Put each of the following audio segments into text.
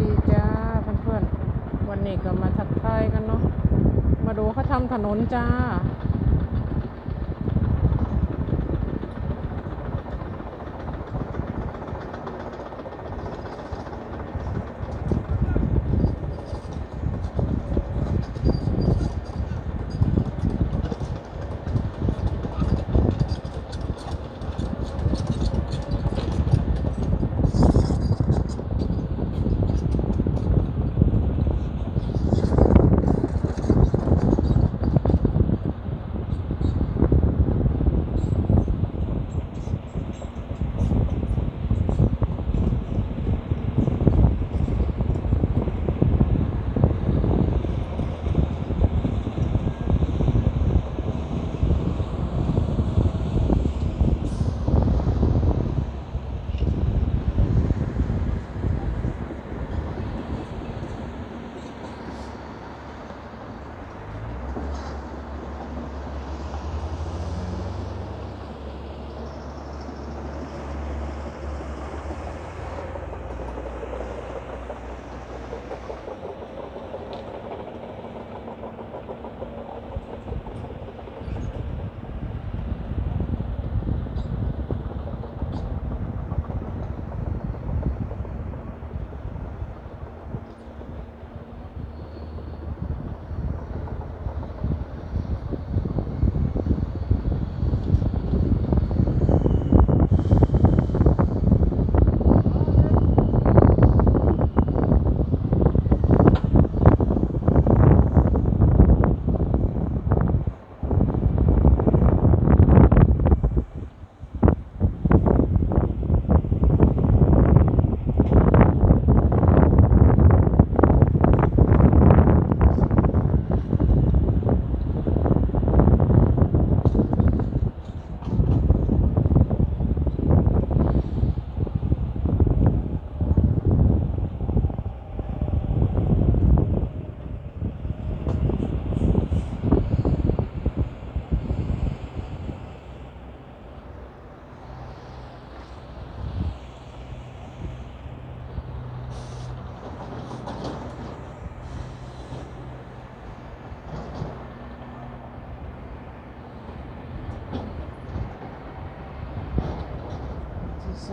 ดีจ้าเพื่อนๆ วันนี้ก็มาทักทายกันเนาะ มาดูเขาทำถนนจ้า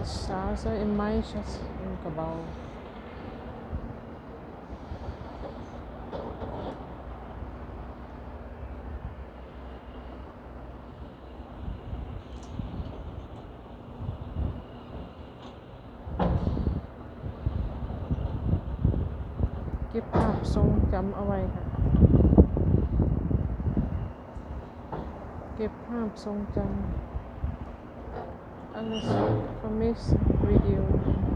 Diese Straße in Mainz umgebaut. Ghép เก็บภาพทรงจำเอาไว้ค่ะ เก็บภาพทรงจำ and I miss, I miss.